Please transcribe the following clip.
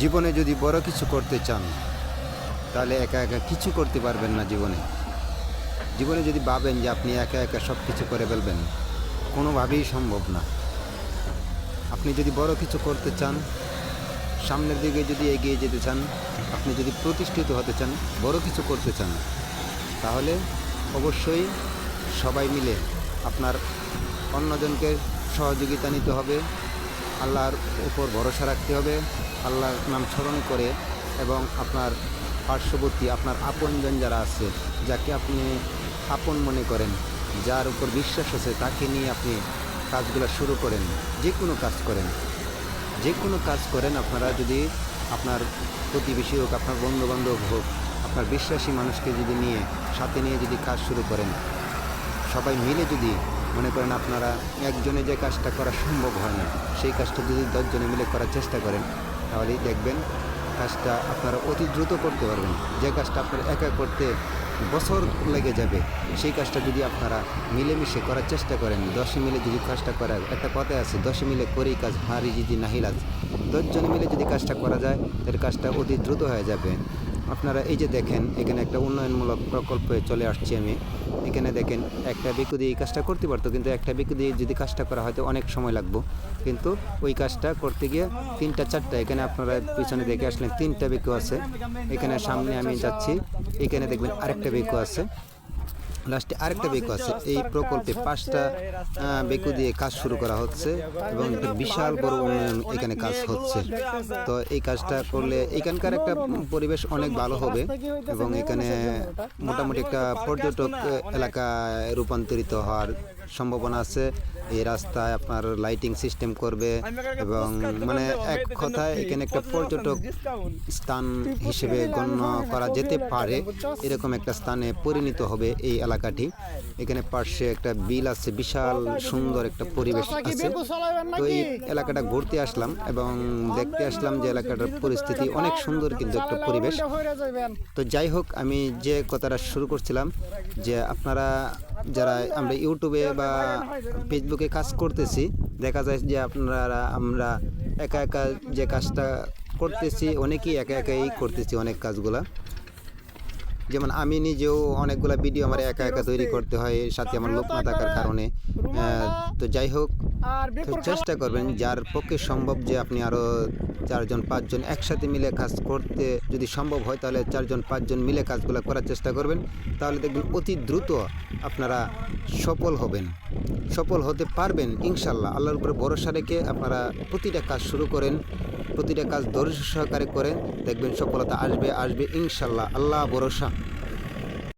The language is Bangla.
জীবনে যদি বড় কিছু করতে চান, তাহলে একা একা কিছু করতে পারবেন না জীবনে। জীবনে যদি ভাবেন যে আপনি একা একা সব কিছু করে ফেলবেন, কোনোভাবেই সম্ভব না। আপনি যদি বড় কিছু করতে চান, সামনের দিকে যদি এগিয়ে যেতে চান, আপনি যদি প্রতিষ্ঠিত হতে চান, বড় কিছু করতে চান, তাহলে অবশ্যই সবাই মিলে আপনার অন্যজনকে সহযোগিতা নিতে হবে। আল্লাহর উপর ভরসা রাখতে হবে, আল্লাহর নাম স্মরণ করে এবং আপনার পার্শ্ববর্তী, আপনার আপনজন যারা আছে, যাকে আপনি আপন মনে করেন, যার উপর বিশ্বাস আছে, তাকে নিয়ে আপনি কাজগুলো শুরু করেন, যে কোনো কাজ করেন। যে কোনো কাজ করেন, আপনারা যদি আপনার প্রতিবেশী হোক, আপনার বন্ধুবান্ধব হোক, আপনার বিশ্বাসী মানুষকে যদি নিয়ে, সাথে নিয়ে যদি কাজ শুরু করেন, সবাই মিলে যদি মনে করেন আপনারা একজনে যে কাজটা করা সম্ভব হয় না, সেই কাজটা যদি দশজনে মিলে করার চেষ্টা করেন, তাহলেই দেখবেন কাজটা আপনারা অতি দ্রুত করতে পারবেন। যে কাজটা আপনার একা করতে বছর লেগে যাবে, সেই কাজটা যদি আপনারা মিলেমিশে করার চেষ্টা করেন, দশে মিলে যদি কাজটা করা একটা কথাই আছে, দশে মিলে করেই কাজ হারি যদি নাহিলাজ দশজনে মিলে যদি কাজটা করা যায়, তাহলে কাজটা অতি দ্রুত হয়ে যাবে। আপনারা এই যে দেখেন, এখানে একটা উন্নয়নমূলক প্রকল্পে চলে আসছি আমি। এখানে দেখেন, একটা বিকু দিয়ে এই কাজটা করতে পারতো, কিন্তু একটা বিকু দিয়ে যদি কাজটা করা হয়তো অনেক সময় লাগবো। কিন্তু ওই কাজটা করতে গিয়ে তিনটা, চারটা, এখানে আপনারা পিছনে দেখে আসলেন তিনটা বিকু আছে। এখানে সামনে আমি যাচ্ছি, এখানে দেখবেন আরেকটা বিকু আছে। লাস্টে আরেকটা বেকু আছে। এই প্রকল্পে পাঁচটা বেকু দিয়ে কাজ শুরু করা হচ্ছে এবং একটা বিশাল বড় উন্নয়ন এখানে কাজ হচ্ছে। তো এই কাজটা করলে এখানকার একটা পরিবেশ অনেক ভালো হবে এবং এখানে মোটামুটি একটা পর্যটক এলাকায় রূপান্তরিত হওয়ার সম্ভাবনা আছে। এই রাস্তায় আপনার লাইটিং সিস্টেম করবে এবং মানে এক কথায় এখানে একটা পর্যটক স্থান হিসেবে গণ্য করা যেতে পারে। এরকম একটা স্থানে পরিণত হবে এই এলাকাটি। এখানে পার্শ্বে একটা বিল আছে, বিশাল সুন্দর একটা পরিবেশ আছে। তো এই এলাকাটা ঘুরতে আসলাম এবং দেখতে আসলাম যে এলাকাটার পরিস্থিতি অনেক সুন্দর কিন্তু একটা পরিবেশ। তো যাই হোক, আমি যে কথাটা শুরু করছিলাম যে আপনারা যারা আমরা ইউটিউবে বা ফেসবুকে কাজ করতেছি, দেখা যায় যে আপনারা, আমরা একা একা যে কাজটা করতেছি, অনেকেই একা একাই করতেছি অনেক কাজগুলা। যেমন আমি নিজেও অনেকগুলো ভিডিও আমার একা একা তৈরি করতে হয়, এর সাথে আমার লোক না থাকার কারণে। তো যাই হোক চেষ্টা করবেন, যার পক্ষে সম্ভব যে আপনি আরও চারজন, পাঁচজন একসাথে মিলে কাজ করতে, যদি সম্ভব হয় তাহলে চারজন, পাঁচজন মিলে কাজগুলো করার চেষ্টা করবেন। তাহলে দেখবেন অতি দ্রুত আপনারা সফল হবেন, সফল হতে পারবেন ইনশাল্লাহ আল্লাহর উপরে ভরসা রেখে আপনারা প্রতিটা কাজ শুরু করেন। প্রতিটা কাজ ধৈর্য সহকারে করেন দেখবেন সফলতা আসবে আসবে ইনশাল্লাহ। আল্লাহ ভরসা।